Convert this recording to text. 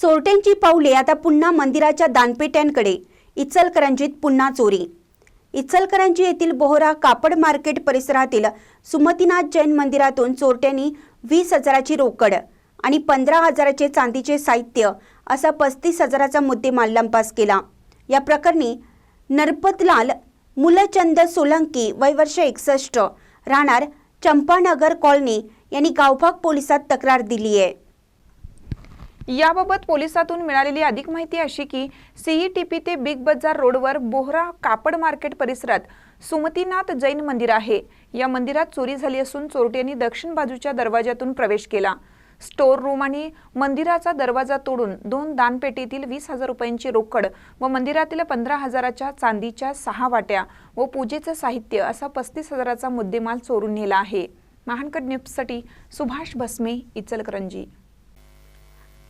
चोरट्यांची पावले आता पुन्हा मंदिराच्या दानपेट्यांकडे. इचलकरंजीत पुन्हा चोरी. इचलकरंजी येथील बोहरा कापड मार्केट परिसरातील सुमतीनाथ जैन मंदिरातून चोरट्यांनी वीस हजाराची रोकड आणि पंधरा हजाराचे चांदीचे साहित्य असा पस्तीस हजाराचा मुद्देमाल लंपास केला. या प्रकरणी नरपतलाल मुलचंद सोलंकी वयवर्ष एकसष्ट राहणार चंपानगर कॉलनी यांनी गावभाग पोलिसात तक्रार दिली आहे याबाबत पोलिसातून मिळालेली अधिक माहिती अशी की सीईटीपी ते बिग बाजार रोडवर बोहरा कापड मार्केट परिसरात सुमतीनाथ जैन मंदिर आहे. या मंदिरात चोरी झाली असून चोरट्यांनी दक्षिण बाजूच्या दरवाजातून प्रवेश केला. स्टोर रूम आणि मंदिराचा दरवाजा तोडून दोन दानपेटीतील वीस हजार रुपयांची रोकड व मंदिरातील पंधरा हजाराच्या चांदीच्या सहा वाट्या व पूजेचं साहित्य असा पस्तीस हजाराचा मुद्देमाल चोरून नेला आहे. महानकड न्यूजसाठी सुभाष भस्मे इचलकरंजी.